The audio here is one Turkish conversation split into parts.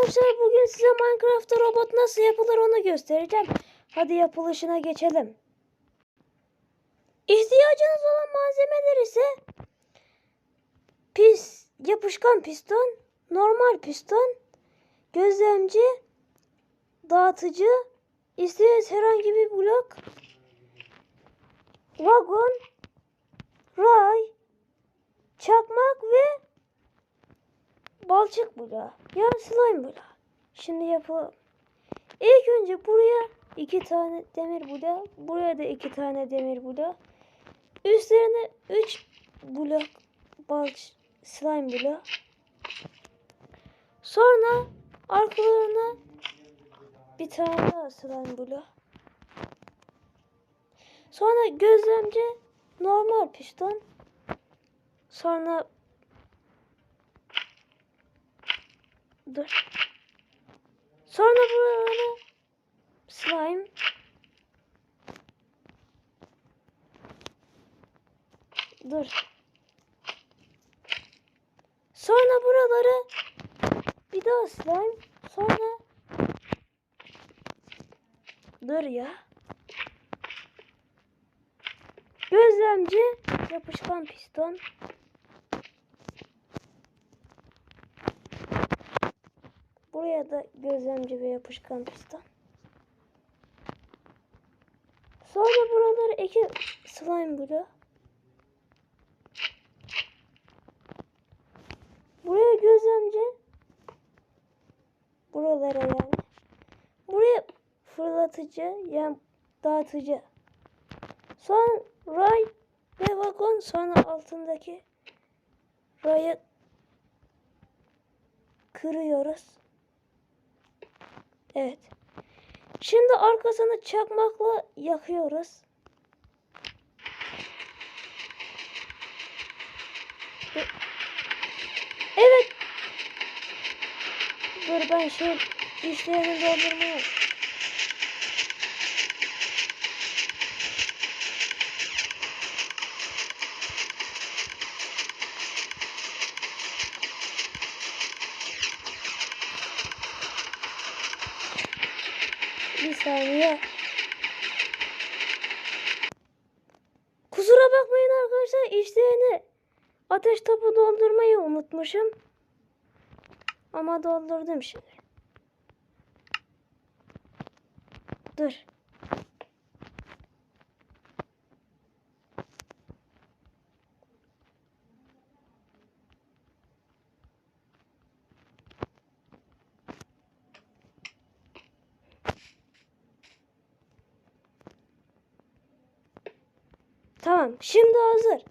arkadaşlar bugün size Minecraft'ta robot nasıl yapılır onu göstereceğim. Hadi yapılışına geçelim. İhtiyacınız olan malzemeler ise pis, yapışkan piston, normal piston, gözlemci, dağıtıcı, istediğiniz herhangi bir blok, vagon, ray, çakmak ve balçık bloğu. Yani slime bloğu. Şimdi yapalım. İlk önce buraya iki tane demir bloğu. Buraya da iki tane demir bloğu. Üstlerine üç blok balç slime bloğu. Sonra arkalarına bir tane daha slime bloğu. Sonra gözlemci normal piston. Sonra Dur. Sonra buralara slime. Dur. Sonra buraları bir daha slime. Sonra Dur ya. Gözlemci yapışkan piston. Buraya da gözlemci ve yapışkan piston. Sonra buraları iki slime bloğu. Buraya gözlemci. Buralara yani. Buraya fırlatıcı yani dağıtıcı. Sonra ray ve vagon sonra altındaki rayı kırıyoruz. Evet. Şimdi arkasını çakmakla yakıyoruz. Evet. Dur ben şey işlerini doldurmaya. Bir saniye. Kusura bakmayın arkadaşlar işlerini ateş topu doldurmayı unutmuşum. Ama doldurdum şimdi. Dur. Tamam. Şimdi hazır.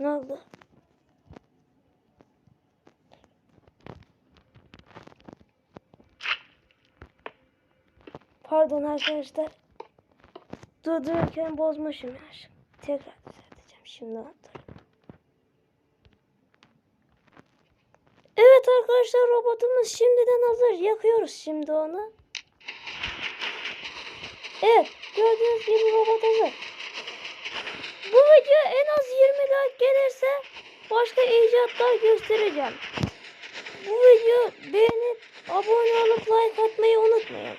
Ne oldu? Pardon arkadaşlar. Durdururken bozmuşum ya. Tekrar düzelteceğim. Şimdi dur. Evet arkadaşlar robotumuz şimdiden hazır. Yakıyoruz şimdi onu. Evet gördüğünüz gibi robot hazır. Bu video en az 20 like gelirse başka icatlar göstereceğim. Bu video beğenip abone olup like atmayı unutmayın.